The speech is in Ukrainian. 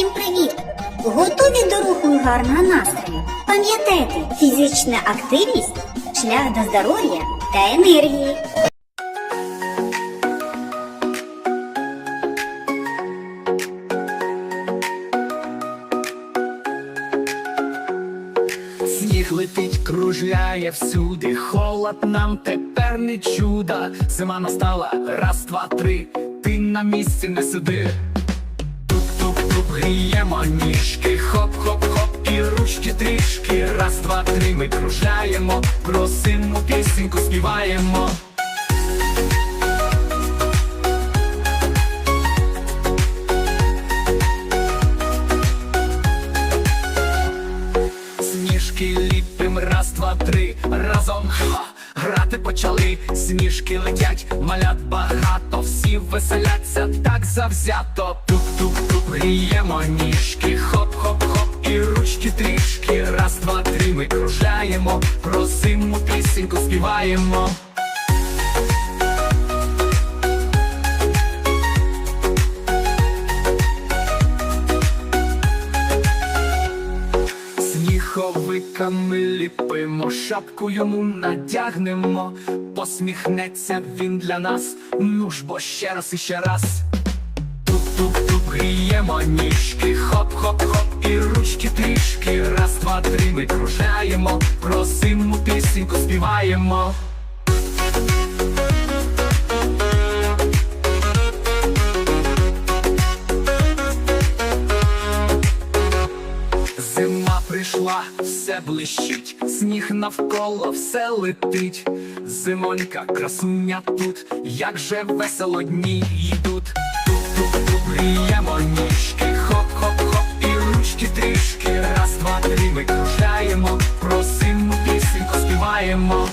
Всім привіт! Готові до руху гарного настрою? Пам'ятайте, фізична активність шлях до здоров'я та енергії. Сніг летить, кружляє всюди, холод нам тепер не чудо. Зима настала, раз, два, три, ти на місці не сиди. Туп-туп-туп, гріємо ніжки, хоп-хоп-хоп, і ручки трішки. Раз, два, три, ми кружляємо, просимо пісеньку співаємо. Сніжки ліпим, раз, два, три, разом ха, грати почали, сніжки летять, малят багато, всі веселяться так завзято. Туп-туп-туп, гріємо ніжки, хоп-хоп-хоп, і ручки трішки. Раз, два, три, ми кружляємо, просимо пісеньку співаємо. Сніговиками ліпимо, шапку йому надягнемо, посміхнеться він для нас, ну ж бо ще раз і ще раз. Туп-туп-туп, гріємо ніжки, хоп-хоп-хоп, і ручки трішки. Раз, два, три, ми кружляємо, просимо пісеньку співаємо. Зима прийшла, все блищить, сніг навколо все летить. Зимонька, красуня тут, як же весело дні і трішки. Раз, два, три, ми кружляємо, просимо пісеньку співаємо.